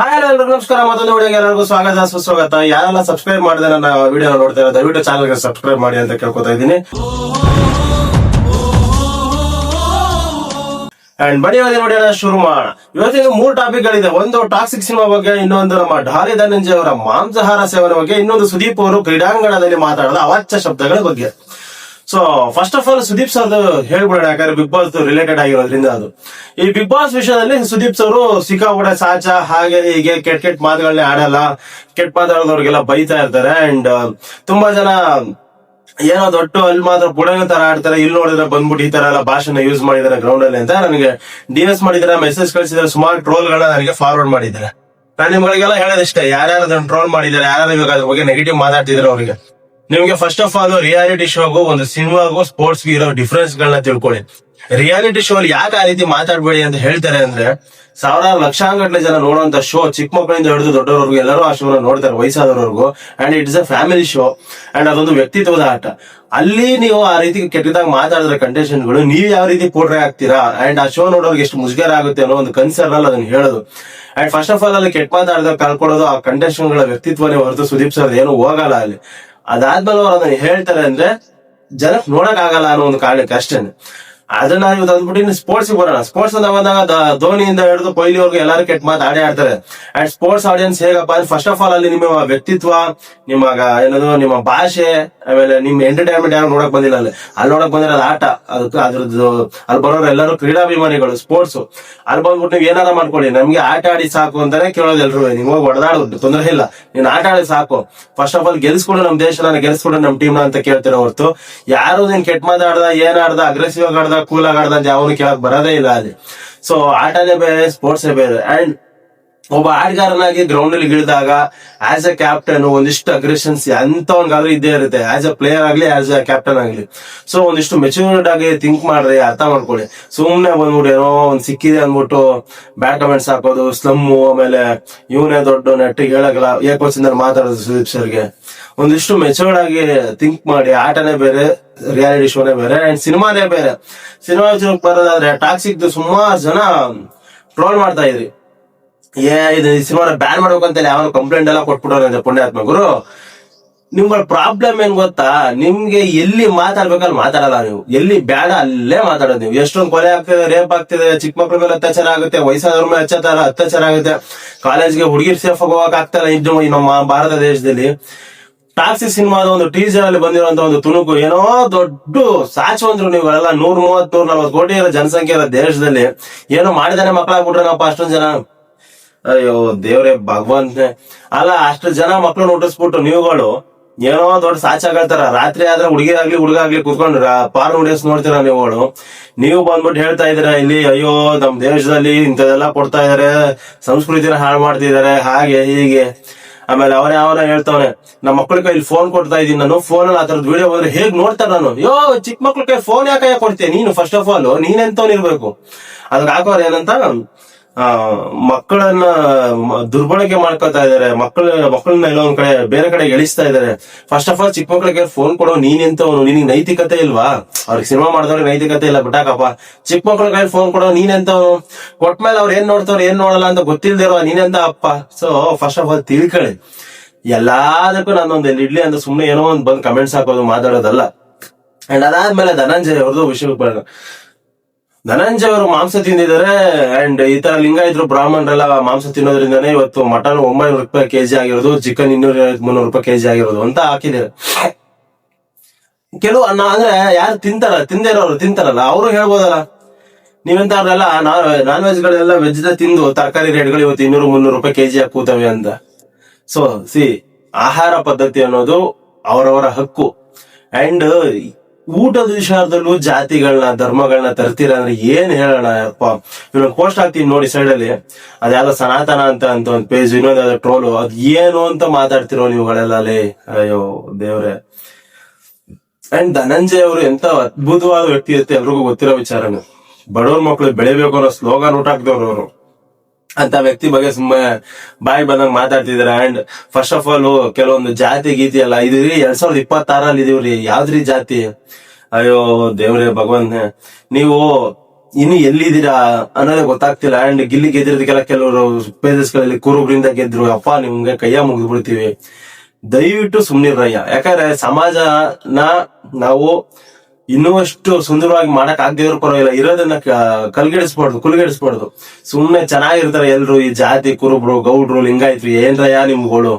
Hi ಎಲ್ಲರಿಗೂ ನಮಸ್ಕಾರ. ಮತ್ತೊಂದು ವಿಡಿಯೋಗೆ ಎಲ್ಲರಿಗೂ ಸ್ವಾಗತ, ಸುಸ್ವಾಗತ. ಯಾರೆಲ್ಲ ಸಬ್ಸ್ಕ್ರೈಬ್ ಮಾಡಿದೆ ನನ್ನ ವಿಡಿಯೋ ನೋಡ್ತಾ ಇರೋ, ದಯವಿಟ್ಟು ಚಾನಲ್ಗೆ ಸಬ್ಸ್ಕ್ರೈಬ್ ಮಾಡಿ ಅಂತ ಕೇಳ್ಕೊತಾ ಇದ್ದೀನಿ. ಅಂಡ್ ಬನ್ನಿ, ಇವತ್ತಿನ ನೋಡಿ ಶುರು ಮಾಡೋಣ. ಇವತ್ತಿನ ಮೂರು ಟಾಪಿಕ್ ಗಳಿದೆ. ಒಂದು ಟಾಕ್ಸಿಕ್ ಸಿನಿಮಾ ಬಗ್ಗೆ, ಇನ್ನೊಂದು ನಮ್ಮ ಢಾಲಿ ಧನಂಜಯ ಅವರ ಮಾಂಸಾಹಾರ ಸೇವನೆ ಬಗ್ಗೆ, ಇನ್ನೊಂದು ಸುದೀಪ್ ಅವರು ಕ್ರೀಡಾಂಗಣದಲ್ಲಿ ಮಾತಾಡಿದ ಅವಾಚ್ಯ ಶಬ್ದಗಳ ಬಗ್ಗೆ. So first of all Sudeep sir ಹೇಳ್ಬಿಡೋಣ, ಯಾಕಂದ್ರೆ ಬಿಗ್ ಬಾಸ್ ರಿಲೇಟೆಡ್ ಆಗಿರೋದ್ರಿಂದ ಅದು. ಈ ಬಿಗ್ ಬಾಸ್ ವಿಷಯದಲ್ಲಿ ಸುದೀಪ್ ಸರ್ ಸಿಕ್ಕಾಪಟ್ಟೆ ಸಾಚ, ಹಾಗೆ ಹೀಗೆ ಕೆಟ್ಟ ಕೆಟ್ಟ ಮಾತುಗಳನ್ನೇ ಆಡಲ್ಲ. ಕೆಟ್ಟ ಮಾತಾಡೋದವ್ರಿಗೆಲ್ಲ ಬೈತಾ ಇರ್ತಾರೆ. ಅಂಡ್ ತುಂಬಾ ಜನ ಏನೋ ದೊಡ್ಡ ಅಲ್ಲಿ ಮಾತ್ರ ಪುಡಂಗ ತರ ಆಡ್ತಾರೆ. ಇಲ್ಲಿ ನೋಡಿದ್ರೆ ಬಂದ್ಬಿಟ್ಟು ಈ ತರ ಎಲ್ಲ ಭಾಷೆನ ಯೂಸ್ ಮಾಡಿದಾರೆ ಗ್ರೌಂಡ್ ಅಲ್ಲಿ ಅಂತ ನನಗೆ ಡಿ ಎಸ್ ಮಾಡಿದಾರೆ ಮೆಸೇಜ್ ಕಳಿಸಿದ್ರೆ ಸುಮಾರು ಟ್ರೋಲ್ ಗಳನ್ನ ನನಗೆ ಫಾರ್ವರ್ಡ್ ಮಾಡಿದ್ದಾರೆ. ನಾನು ನಿಮ್ಗಳಿಗೆಲ್ಲ ಹೇಳೋದಿಷ್ಟೇ, ಯಾರ್ಯಾರು ಅದನ್ನ ಟ್ರೋಲ್ ಮಾಡಿದ್ದಾರೆ ಯಾರು ಇವಾಗ ಅದ್ರ ಬಗ್ಗೆ ನೆಗೆಟಿವ್ ಮಾತಾಡ್ತಿದ್ರು ಅವರಿಗೆ. ನಿಮ್ಗೆ ಫಸ್ಟ್ ಆಫ್ ಆಲ್ ರಿಯಾಲಿಟಿ ಶೋಗೂ ಒಂದು ಸಿನಿಮಾಗೂ ಸ್ಪೋರ್ಟ್ಸ್ ಇರೋ ಡಿಫ್ರೆನ್ಸ್ ಗಳನ್ನ ತಿಳ್ಕೊಳ್ಳಿ. ರಿಯಾಲಿಟಿ ಶೋ ಅಲ್ಲಿ ಯಾಕೆ ಆ ರೀತಿ ಮಾತಾಡ್ಬೇಡಿ ಅಂತ ಹೇಳ್ತಾರೆ ಅಂದ್ರೆ, ಸಾವಿರಾರು ಲಕ್ಷಾಂಗಟ್ಲೆ ಜನ ನೋಡುವಂತ ಶೋ ಚಿಕ್ಕ ಮಕ್ಕಳಿಂದ ಹಿಡಿದು ದೊಡ್ಡವರ್ಗು ಎಲ್ಲರೂ ಆ ಶೋನ ನೋಡ್ತಾರೆ ವಯಸ್ಸಾದವರೆಗೂ and it is a family show and ಅದೊಂದು ವ್ಯಕ್ತಿತ್ವದ ಆಟ. ಅಲ್ಲಿ ನೀವು ಆ ರೀತಿ ಕೆಟ್ಟದಾಗ ಮಾತಾಡಿದ್ರೆ ಕಂಟೆಸ್ಟೆಂಟ್ಗಳು ನೀವು ಯಾವ ರೀತಿ ಪೋಟ್ರೆ ಆಗ್ತೀರಾ? ಅಂಡ್ ಆ ಶೋ ನೋಡೋರ್ಗೆ ಎಷ್ಟು ಮುಜುಗರ ಆಗುತ್ತೆ ಅನ್ನೋ ಒಂದು ಕನ್ಸರ್ನ್ ಅಲ್ಲಿ ಅದನ್ನ ಹೇಳೋದು. ಅಂಡ್ ಫಸ್ಟ್ ಆಫ್ ಆಲ್ ಅಲ್ಲಿ ಕೆಟ್ಟ ಮಾತಾಡಿದಾಗ ಕಳ್ಕೊಳ್ಳೋದು ಆ ಕಂಡೀಷನ್ಗಳ ವ್ಯಕ್ತಿತ್ವನೇ ಹೊರತು ಸುದೀಪ್ ಸರ್ ಏನು ಹೋಗಲ್ಲ ಅಲ್ಲಿ. ಅದಾದ್ಮೇಲೆ ಅವ್ರು ಅದನ್ನ ಹೇಳ್ತಾರೆ ಅಂದ್ರೆ, ಜನಕ್ ನೋಡಕ್ ಆಗಲ್ಲ ಅನ್ನೋ ಒಂದು ಕಾರಣಕ್ಕೆ ಅಷ್ಟೇನೆ. ಅದನ್ನ ಇವತ್ತು ಅಂದ್ಬಿಟ್ಟು ಸ್ಪೋರ್ಟ್ಸ್ ಬರೋಣ. ಸ್ಪೋರ್ಟ್ಸ್ ಅಂತ ಬಂದಾಗ ಧೋನಿಯಿಂದ ಹಿಡಿದು ಕೊಹ್ಲಿವರೆಗೂ ಎಲ್ಲರೂ ಕೆಟ್ಟ ಮಾತು ಆಡೇ ಆಡ್ತಾರೆ. ಅಂಡ್ ಸ್ಪೋರ್ಟ್ಸ್ ಆಡಿಯನ್ಸ್ ಹೇಗಪ್ಪ ಫಸ್ಟ್ ಆಫ್ ಆಲ್ ಅಲ್ಲಿ ನಿಮ್ಮ ವ್ಯಕ್ತಿತ್ವ, ನಿಮ್ಮ ಏನದು, ನಿಮ್ಮ ಭಾಷೆ ಆಮೇಲೆ ನಿಮ್ ಎಂಟರ್ಟೈನ್ಮೆಂಟ್ ಯಾರು ನೋಡಕ್ ಬಂದಿಲ್ಲ ಅಲ್ಲಿ. ಅಲ್ಲಿ ನೋಡಕ್ ಬಂದಿರೋದು ಆಟ, ಅದಕ್ಕೆ ಅದ್ರದ್ದು, ಅಲ್ಲಿ ಬರೋರು ಎಲ್ಲರೂ ಕ್ರೀಡಾಭಿಮಾನಿಗಳು ಸ್ಪೋರ್ಟ್ಸ್ ಅಲ್ಲಿ ಬಂದ್ಬಿಟ್ಟು ನೀವು ಏನಾರ ಮಾಡ್ಕೊಳ್ಳಿ. ನಮ್ಗೆ ಆಟ ಆಡಿ ಸಾಕು ಅಂತಾನೆ ಕೇಳೋದು ಎಲ್ರು. ನೀವು ಹೋಗಿ ಹೊಡೆದಾಡೋದು, ತೊಂದರೆ ಇಲ್ಲ. ನೀನ್ ಆಟ ಆಡಿ ಸಾಕು. ಫಸ್ಟ್ ಆಫ್ ಆಲ್ ಗೆಲ್ಸ್ಕೊಡು ನಮ್ ದೇಶನ, ಗೆಲ್ಸ್ಕೊಡು ನಮ್ ಟೀಮ್ ಅಂತ ಕೇಳ್ತಿರೋ ಹೊರತು, ಯಾರು ನೀನ್ ಕೆಟ್ಟ ಮಾತಾಡ್ದ ಏನ್ ಆಡ್ದ ಅಗ್ರೆಸಿವ್ ಆಗಿ ಆಡ್ದ ಕೂಲ್ ಆಗಿ ಅಂತ ಯಾವನು ಕೇಳಕ್ ಬರೋದೇ ಇಲ್ಲ ಅಲ್ಲಿ. ಸೊ ಆಟನೇ ಬೇರೆ ಸ್ಪೋರ್ಟ್ಸೇ ಬೇರೆ. ಅಂಡ್ ಒಬ್ಬ ಆಟಗಾರನಾಗಿ ಗ್ರೌಂಡ್ ಅಲ್ಲಿ ಇಳಿದಾಗ ಆಸ್ ಎ ಕ್ಯಾಪ್ಟನ್ ಒಂದಿಷ್ಟು ಅಗ್ರೆಷನ್ಸ್ ಎಂತವನ್ಗಾದ್ರೂ ಇದ್ದೇ ಇರುತ್ತೆ. ಆಸ್ ಎ ಪ್ಲೇಯರ್ ಆಗ್ಲಿ ಆಸ್ ಎ ಕ್ಯಾಪ್ಟನ್ ಆಗ್ಲಿ. ಸೊ ಒಂದಿಷ್ಟು ಮೆಚೂರ್ಡ್ ಆಗಿ ಥಿಂಕ್ ಮಾಡ್ರಿ ಅರ್ಥ ಮಾಡ್ಕೊಳ್ಳಿ. ಸುಮ್ನೆ ಬಂದ್ಬಿಟ್ಟು ಏನೋ ಒಂದ್ ಸಿಕ್ಕಿದೆ ಅಂದ್ಬಿಟ್ಟು ಬ್ಯಾಟ್ ಕಮೆಂಟ್ಸ್ ಹಾಕೋದು ಸ್ಲಮ್ಮು ಆಮೇಲೆ ಇವನೇ ದೊಡ್ಡ ನೆಟ್ಟಿಗೆ ಹೇಳಕ್ಕಿಲ್ಲ. ಏಕೋಚಿಂದ ಮಾತಾಡೋದು ಸುದೀಪ್ ಸರ್ಗೆ. ಒಂದಿಷ್ಟು ಮೆಚೂರ್ಡ್ ಆಗಿ ಥಿಂಕ್ ಮಾಡಿ, ಆಟನೇ ಬೇರೆ ರಿಯಾಲಿಟಿ ಶೋನೇ ಬೇರೆ ಅಂಡ್ ಸಿನಿಮಾನೇ ಬೇರೆ. ಸಿನಿಮಾ ಬರೋದಾದ್ರೆ ಟಾಕ್ಸಿಕ್ ಸುಮಾರು ಜನ ಟ್ರೋಲ್ ಮಾಡ್ತಾ ಇದ್ರಿ. ಏ, ಇದು ಸಿನಿಮಾನ ಬ್ಯಾನ್ ಮಾಡ್ಬೇಕಂತ ಯಾವ ಕಂಪ್ಲೇಂಟ್ ಎಲ್ಲ ಕೊಟ್ಬಿಟ್ಟವ್ರೆ ಪುಣ್ಯಾತ್ಮ ಗುರು. ನಿಮ್ಗಳ ಪ್ರಾಬ್ಲಮ್ ಏನ್ ಗೊತ್ತಾ? ನಿಮ್ಗೆ ಎಲ್ಲಿ ಮಾತಾಡ್ಬೇಕಲ್ಲಿ ಮಾತಾಡಲ್ಲ ನೀವು. ಎಲ್ಲಿ ಬೇಡ ಅಲ್ಲೇ ಮಾತಾಡೋದು ನೀವು. ಎಷ್ಟೊಂದು ಕೊಲೆ ಆಗ್ತಿದೆ ರೇಪ್ ಆಗ್ತಿದೆ, ಚಿಕ್ಕ ಮಕ್ಳ ಮೇಲೆ ಅತ್ಯಾಚಾರ ಆಗುತ್ತೆ, ವಯಸ್ಸಾದವ್ರ ಮೇಲೆ ಅತ್ಯಾಚಾರ ಅತ್ಯಾಚಾರ ಆಗುತ್ತೆ. ಕಾಲೇಜ್ಗೆ ಹುಡುಗಿರ್ ಸೇಫ್ ಹೋಗೋಕೆ ಆಗ್ತಾ ಇದ್ದು ನಮ್ಮ ಭಾರತ ದೇಶದಲ್ಲಿ ಟಾಕ್ಸಿ ಸಿನಿಮಾದ ಒಂದು ಟೀಸರ್ ಅಲ್ಲಿ ಬಂದಿರುವಂತ ಒಂದು ತುಣುಕು ಏನೋ ದೊಡ್ಡ ಸಾಚುವಂದ್ರು ನೀವುಗಳೆಲ್ಲ ನೂರ್ ಮೂವತ್ ನೂರ್ ನಲ್ವತ್ ಕೋಟಿ ಇರೋ ಜನಸಂಖ್ಯೆ ಇರೋ ದೇಶದಲ್ಲಿ ಏನೋ ಮಾಡಿದಾನೆ ನಾವು ಅಷ್ಟೊಂದ್ ಜನ. ಅಯ್ಯೋ, ದೇವ್ರೆ ಭಗವಂತ ಅಲ್ಲ, ಅಷ್ಟು ಜನ ಮಕ್ಳು ಹುಟ್ಟಿಸ್ಬಿಟ್ಟು ನೀವುಗಳು ಏನೋ ದೊಡ್ಡ ಸಾಚಾಗಳ್ತಾರ ರಾತ್ರಿ ಆದ್ರೆ ಹುಡುಗಿ ಆಗ್ಲಿ ಹುಡುಗ ಆಗ್ಲಿ ಕುತ್ಕೊಂಡ್ರ ಪಾರ್ನ್ ವಿಡಿಯೋಸ್ ನೋಡ್ತೀರ ನೀವುಗಳು? ನೀವು ಬಂದ್ಬಿಟ್ಟು ಹೇಳ್ತಾ ಇದೀರ ಇಲ್ಲಿ, ಅಯ್ಯೋ, ನಮ್ ದೇಶದಲ್ಲಿ ಇಂಥದೆಲ್ಲ ಕೊಡ್ತಾ ಇದಾರೆ. ಸಂಸ್ಕೃತಿನ ಹಾಳು ಮಾಡ್ತಿದಾರೆ ಹಾಗೆ, ಹೀಗೆ. ಆಮೇಲೆ ಅವನೇ, ಅವನ ಹೇಳ್ತಾವನೆ ನಮ್ಮ ಮಕ್ಳ ಕೈಲಿ ಫೋನ್ ಕೊಡ್ತಾ ಇದೀನಿ ನಾನು ಫೋನ್ ಅಲ್ಲಿ ಆ ವಿಡಿಯೋ ಬಂದ್ರೆ ಹೇಗ್ ನೋಡ್ತಾರ ನಾನು? ಯೋ ಚಿಕ್ಕ ಮಕ್ಳ ಕೈ ಫೋನ್ ಯಾಕೆ ಕೊಡ್ತೇನೆ ನೀನು ಫಸ್ಟ್ ಆಫ್ ಆಲ್ ನೀನೆಂತವನ್ ಇರ್ಬೇಕು? ಅದಕ್ಕೆ ಹಾಕೋರ್ ಏನಂತ ಮಕ್ಕಳನ್ನ ದುರ್ಬಳಕೆ ಮಾಡ್ಕೊತಾ ಇದಾರೆ ಮಕ್ಕಳ, ಮಕ್ಕಳನ್ನ ಎಲ್ಲೋ ಒಂದ್ ಕಡೆ, ಬೇರೆ ಕಡೆ ಎಳಿಸ್ತಾ ಇದಾರೆ ಫಸ್ಟ್ ಆಫ್ ಆಲ್ ಚಿಕ್ಕ ಮಕ್ಕಳಿಗೆ ಫೋನ್ ಕೊಡೋ ನೀನೆಂತವನು ನಿನಗೆ ನೈತಿಕತೆ ಇಲ್ವಾ? ಅವ್ರಿಗೆ ಸಿನಿಮಾ ಮಾಡಿದವ್ರಿಗೆ ನೈತಿಕತೆ ಇಲ್ಲ, ಬಿಟ್ಟಾಕಪ್ಪ. ಚಿಕ್ಕ ಮಕ್ಕಳ ಕೈಲಿ ಫೋನ್ ಕೊಡೋ ನೀನೆಂತವನು ಕೊಟ್ಮೇಲೆ ಅವ್ರು ಏನ್ ನೋಡ್ತಾವ್ರು, ಏನ್ ನೋಡಲ್ಲ ಅಂತ ಗೊತ್ತಿಲ್ದಿರೋ ನೀನೆಂತ ಅಪ್ಪ? ಸೊ ಫಸ್ಟ್ ಆಫ್ ಆಲ್ ತಿಳ್ಕೊಳ್ಳಿ. ಎಲ್ಲದಕ್ಕೂ ನಾನೊಂದು ಇಡ್ಲಿ ಅಂತ ಸುಮ್ನೆ ಏನೋ ಒಂದ್ ಬಂದ್ ಕಮೆಂಟ್ಸ್ ಹಾಕೋದು, ಮಾತಾಡೋದಲ್ಲ. ಅಂಡ್ ಅದಾದ್ಮೇಲೆ ಧನಂಜಯ ಅವ್ರದ್ದು ವಿಷಯ ಬರೋಣ. ಧನಂಜಯ ಅವರು ಮಾಂಸ ತಿಂದಿದ್ದಾರೆ ಅಂಡ್ ಈ ತರ ಲಿಂಗಾಯತರು ಬ್ರಾಹ್ಮಣರೆಲ್ಲ ಮಾಂಸ ತಿನ್ನೋದ್ರಿಂದನೇ ಇವತ್ತು ಮಟನ್ ಒಂಬೈನೂರು ರೂಪಾಯಿ ಕೆಜಿ ಆಗಿರೋದು, ಚಿಕನ್ ಇನ್ನೂರ ಮುನ್ನೂರು ರೂಪಾಯಿ ಕೆಜಿ ಆಗಿರೋದು ಅಂತ ಹಾಕಿದ್ದಾರೆ. ಕೆಲವು ಅನ್ನ ಅಂದ್ರೆ ಯಾರು ತಿಂತಾರ, ತಿಂದೇ ಇರೋರು ತಿಂತಾರಲ್ಲ, ಅವರು ಹೇಳ್ಬೋದಲ್ಲ? ನೀವೆಂತವ್ರೆಲ್ಲ ನಾನ್ ವೆಜ್ ಗಳೆಲ್ಲ ವೆಜ್ ತಿಂದು ತರಕಾರಿ ರೇಟ್ಗಳು ಇವತ್ತು ಇನ್ನೂರು ಮುನ್ನೂರು ರೂಪಾಯಿ ಕೆಜಿ ಹಾಕೂತವೆ ಕೂತವೆ ಅಂತ. ಸೊ ಸಿ ಆಹಾರ ಪದ್ಧತಿ ಅನ್ನೋದು ಅವರವರ ಹಕ್ಕು. ಅಂಡ್ ಊಟದ ವಿಚಾರದಲ್ಲೂ ಜಾತಿಗಳನ್ನ, ಧರ್ಮಗಳನ್ನ ತರ್ತೀರ ಅಂದ್ರೆ ಏನ್ ಹೇಳೋಣ? ಅಪ್ಪ ಇವ್ನ ಪೋಸ್ಟ್ ಹಾಕ್ತೀನಿ ನೋಡಿ ಸೈಡ್ ಅಲ್ಲಿ. ಅದ್ಯಾವ್ದೋ ಸನಾತನ ಅಂತ ಅಂತ ಒಂದ್ ಪೇಜ್ ಇನ್ನೊಂದ್ ಟ್ರೋಲು ಅದ್ ಏನು ಅಂತ ಮಾತಾಡ್ತಿರೋ ನೀವುಗಳೆಲ್ಲ ಅಲ್ಲಿ? ಅಯ್ಯೋ, ದೇವ್ರೆ. ಅಂಡ್ ಧನಂಜಯ ಅವರು ಎಂತ ಅದ್ಭುತವಾದ ವ್ಯಕ್ತಿ ಇರುತ್ತೆ ಎಲ್ರಿಗೂ ಗೊತ್ತಿರೋ ವಿಚಾರನ. ಬಡವ್ರ ಮಕ್ಳು ಬೆಳಿಬೇಕು ಅನ್ನೋ ಸ್ಲೋಗನ್ ಊಟ ಹಾಕಿದವ್ರು ಅವರು. ಅಂತ ವ್ಯಕ್ತಿ ಬಗ್ಗೆ ಸುಮ್ಮನೆ ಬಾಯಿ ಬಂದಂಗ್ ಮಾತಾಡ್ತಿದಾರೆ. ಅಂಡ್ ಫಸ್ಟ್ ಆಫ್ ಆಲ್ ಕೆಲವೊಂದು ಜಾತಿ, ಗೀತಿ ಅಲ್ಲ ಇದು ಎರಡ್ ಸಾವಿರದ ಇಪ್ಪತ್ತಾರಲ್ಲಿ ಇದೀವ್ರಿ. ಯಾವ್ದ್ರಿ ಜಾತಿ? ಅಯ್ಯೋ, ದೇವ್ರೇ ಭಗವನ್ ನೀವು ಇನ್ನು ಎಲ್ಲಿದ್ದೀರಾ ಅನ್ನೋದೇ ಗೊತ್ತಾಗ್ತಿಲ್ಲ. ಅಂಡ್ ಗಿಲ್ಲಿ ಗೆದ್ದಿರೋದಕ್ಕೆಲ್ಲ ಕೆಲವರು ಪೇಜಸ್ಗಳಲ್ಲಿ ಕುರುಬ್ರಿಂದ ಗೆದ್ರು. ಅಪ್ಪ, ನಿಮ್ಗೆ ಕೈಯ ಮುಗಿದು ಬಿಡ್ತೀವಿ. ದಯವಿಟ್ಟು ಸುಮ್ನಿರಯ್ಯ ಯಾಕಂದ್ರೆ ಸಮಾಜನ ನಾವು ಇನ್ನೂ ಅಷ್ಟು ಸುಂದರವಾಗಿ ಮಾಡಕ್ ಆಗದಿರೋ ಪರವಾಗಿಲ್ಲ. ಇರೋದನ್ನ ಕಲ್ಗೆಡಿಸ್ಬಾರ್ದು, ಕುಲ್ಗೆಡಿಸ್ಬಾರ್ದು. ಸುಮ್ನೆ ಚೆನ್ನಾಗಿರ್ತಾರೆ ಎಲ್ರು, ಈ ಜಾತಿ, ಕುರುಬ್ರು, ಗೌಡ್ರು, ಲಿಂಗಾಯತ್ರಿ, ಏನ್ರಯ್ಯ ನಿಮ್ಗಳು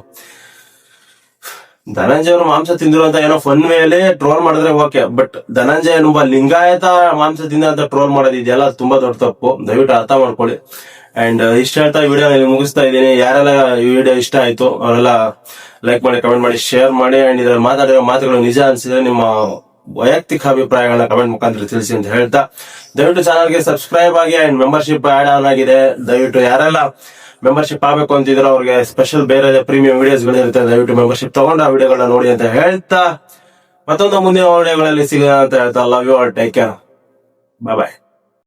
ಧನಂಜಯ ಅವರು ಮಾಂಸ ತಿಂದಿರೋ ಅಂತ ಏನೋ ಫನ್ ಮೇಲೆ ಟ್ರೋಲ್ ಮಾಡಿದ್ರೆ ಓಕೆ ಬಟ್ ಧನಂಜಯ ಒಬ್ಬ ಲಿಂಗಾಯತ ಮಾಂಸ ತಿಂದ ಅಂತ ಟ್ರೋಲ್ ಮಾಡೋದು ಇದೆಯಲ್ಲ ತುಂಬಾ ದೊಡ್ಡ ತಪ್ಪು. ದಯವಿಟ್ಟು ಅರ್ಥ ಮಾಡ್ಕೊಳ್ಳಿ. ಅಂಡ್ ಇಷ್ಟ ಹೇಳ್ತಾ ವಿಡಿಯೋ ಮುಗಿಸ್ತಾ ಇದ್ದೀನಿ. ಯಾರೆಲ್ಲ ಈ ವಿಡಿಯೋ ಇಷ್ಟ ಆಯ್ತು, ಅವರೆಲ್ಲ ಲೈಕ್ ಮಾಡಿ ಕಮೆಂಟ್ ಮಾಡಿ ಶೇರ್ ಮಾಡಿ ಅಂಡ್ ಇದ್ರಲ್ಲಿ ಮಾತಾಡಿರೋ ಮಾತುಗಳು ನಿಜ ಅನ್ಸಿದ್ರೆ ನಿಮ್ಮ ವೈಯಕ್ತಿಕ ಅಭಿಪ್ರಾಯಗಳನ್ನ ಕಮೆಂಟ್ ಮುಖಾಂತರ ತಿಳಿಸಿ ಅಂತ ಹೇಳ್ತಾ, ದಯವಿಟ್ಟು ಚಾನಲ್ಗೆ ಸಬ್ಸ್ಕ್ರೈಬ್ ಆಗಿ ಅಂಡ್ ಮೆಂಬರ್ಶಿಪ್ ಆಡ್ ಆನ್ ಆಗಿದೆ. ದಯವಿಟ್ಟು ಯಾರೆಲ್ಲ ಮೆಂಬರ್ಶಿಪ್ ಆಗಬೇಕು ಅಂತಿದ್ರೆ ಅವ್ರಿಗೆ ಸ್ಪೆಷಲ್ ಬೇರೆ ಪ್ರೀಮಿಯಂ ವಿಡಿಯೋಸ್ ಗಳಿರುತ್ತೆ ದಯವಿಟ್ಟು ಮೆಂಬರ್ಶಿಪ್ ತಗೊಂಡು ಆ ವಿಡಿಯೋಗಳನ್ನ ನೋಡಿ ಅಂತ ಹೇಳ್ತಾ, ಮತ್ತೊಂದು ಮುಂದಿನ ವಿಡಿಯೋಗಳಲ್ಲಿ ಸಿಗೋಣ ಅಂತ ಹೇಳ್ತಾ love you all take care bye bye